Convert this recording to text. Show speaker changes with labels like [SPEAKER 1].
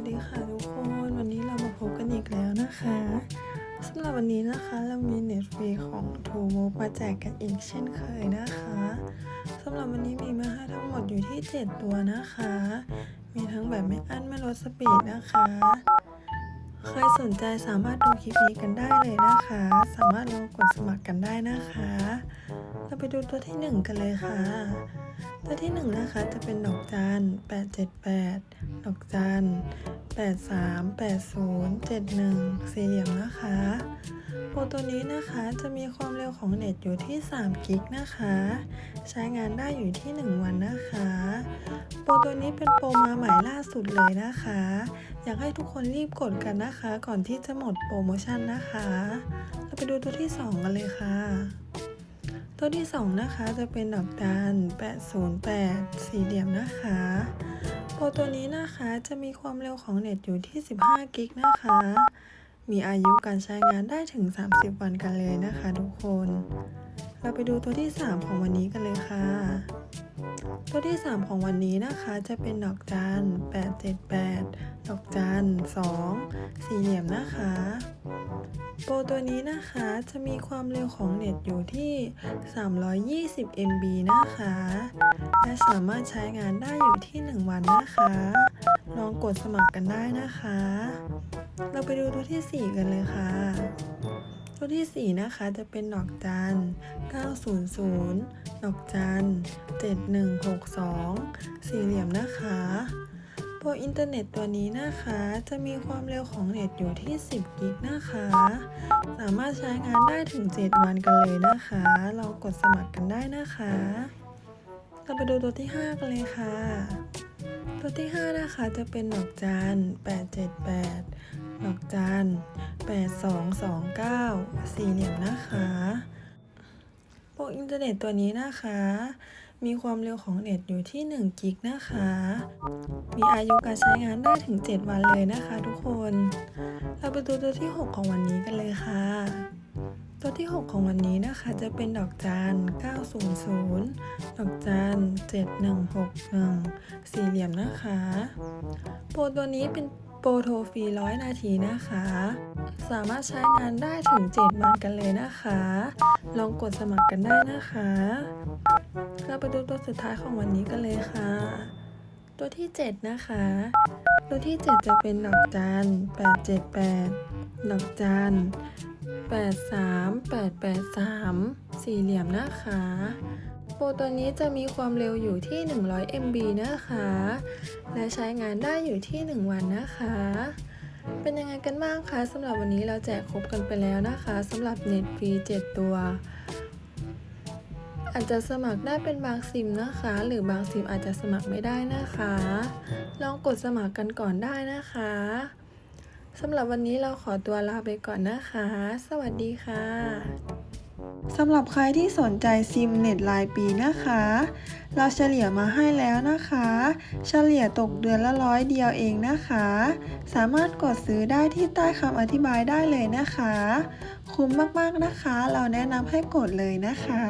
[SPEAKER 1] วัสดีค่ะทุกคน วันนี้เรามาพบกันอีกแล้วนะคะสำหรับวันนี้นะคะเรามีเน็ตฟรีของทูโมมาแจกกันอีกเช่นเคยนะคะสำหรับวันนี้มีมาให้ทั้งหมดอยู่ที่ 7 ตัวนะคะ มีทั้งแบบไม่อั้นไม่ลดสปีดนะคะ ใครสนใจสามารถดูคลิปนี้กันได้เลยนะคะ สามารถลองกดสมัครกันได้นะคะ เราไปดูตัวที่ 1 กันเลยค่ะ ตัวที่ 1 นะคะจะเป็นดอกจัน878 ดอกจัน83 80 71 สี่เหลี่ยมนะคะโปรตัวนี้นะคะจะมีความเร็วของเน็ตอยู่ที่ 3 กิกนะคะ ใช้งานได้อยู่ที่ 1 วันนะคะ โปรตัวนี้เป็นโปรมาใหม่ล่าสุดเลยนะคะ อยากให้ทุกคนรีบกดกันนะคะ ก่อนที่จะหมดโปรโมชั่นนะคะ เราไปดูตัวที่ 2 กันเลยค่ะ ตัวที่ 2 นะคะจะเป็นดอกจัน808 สี่เหลี่ยมนะคะ โปรตัวนี้นะคะจะมีความเร็วของเน็ตอยู่ที่ 15 กิกนะคะ มีอายุการใช้งานได้ถึง 30 วันกันเลยนะคะทุกคน เราไปดูตัวที่ 3 ของวันนี้กันเลยค่ะ ตัวที่ 3 ของวันนี้นะคะจะเป็นดอกจัน878 ดอกจัน2 สี่เหลี่ยมนะคะ โปรตัวนี้นะคะจะมีความเร็วของเน็ตอยู่ที่ 320 MB นะคะ และสามารถใช้งานได้อยู่ที่ 1 วันนะคะ ลองกดสมัครกันได้นะคะ เราไปดูตัวที่ 4 กันเลยค่ะ ที่4นะคะจะเป็นดอกจัน 900 ดอกจัน 7162 สี่เหลี่ยมนะคะโปรอินเทอร์เน็ตตัวนี้นะคะ จะมีความเร็วของเน็ตอยู่ที่ 10 กิกนะคะ สามารถใช้งานได้ถึง 7 วันกันเลยนะคะลองกดสมัครกันได้นะคะเราไปดูตัวที่ 5 กันเลยค่ะ ตัวที่ 5 นะคะจะเป็นดอกจัน 878 ดอกจัน8229 สี่เหลี่ยมนะคะโปรอินเทอร์เน็ตตัวนี้นะคะ มีความเร็วของเน็ตอยู่ที่ 1 กิกนะคะ มีอายุการใช้งานได้ถึง 7 วันเลยนะคะทุกคน เราไปดูตัวที่ 6 ของวันนี้กันเลยค่ะตัวที่ 6 ของวันนี้นะคะจะเป็นดอกจัน 900 ดอกจัน 7161 สี่เหลี่ยมนะคะ โปรตัวนี้เป็น โปรโทรฟรีร้อยนาทีนะคะ สามารถใช้งานได้ถึง 7 วันกันเลยนะคะ ลองกดสมัครกันได้นะคะ เราไปดูตัวสุดท้ายของวันนี้กันเลยค่ะ ตัวที่ 7 นะคะ ตัวที่ 7 จะเป็นดอกจัน878ดอกจัน83883 สี่เหลี่ยมนะคะ โปรตัวนี้จะมีความเร็วอยู่ที่ 100 MB นะคะ และใช้งานได้อยู่ที่ 1 วันนะคะ เป็นยังไงกันบ้างคะสำหรับวันนี้เราแจกครบกันไปแล้วนะคะสำหรับเน็ตฟรี 7 ตัว อาจจะสมัครได้เป็นบางซิมนะคะ หรือบางซิมอาจจะสมัครไม่ได้นะคะ ลองกดสมัครกันก่อนได้นะคะสำหรับวันนี้เราขอตัวลาไปก่อนนะคะ สวัสดีค่ะ สำหรับใครที่สนใจซิมเน็ตรายปีนะคะ เราเฉลี่ยมาให้แล้วนะคะ เฉลี่ยตกเดือนละร้อยเดียวเองนะคะ สามารถกดซื้อได้ที่ใต้คำอธิบายได้เลยนะคะ คุ้มมากๆนะคะ เราแนะนำให้กดเลยนะคะ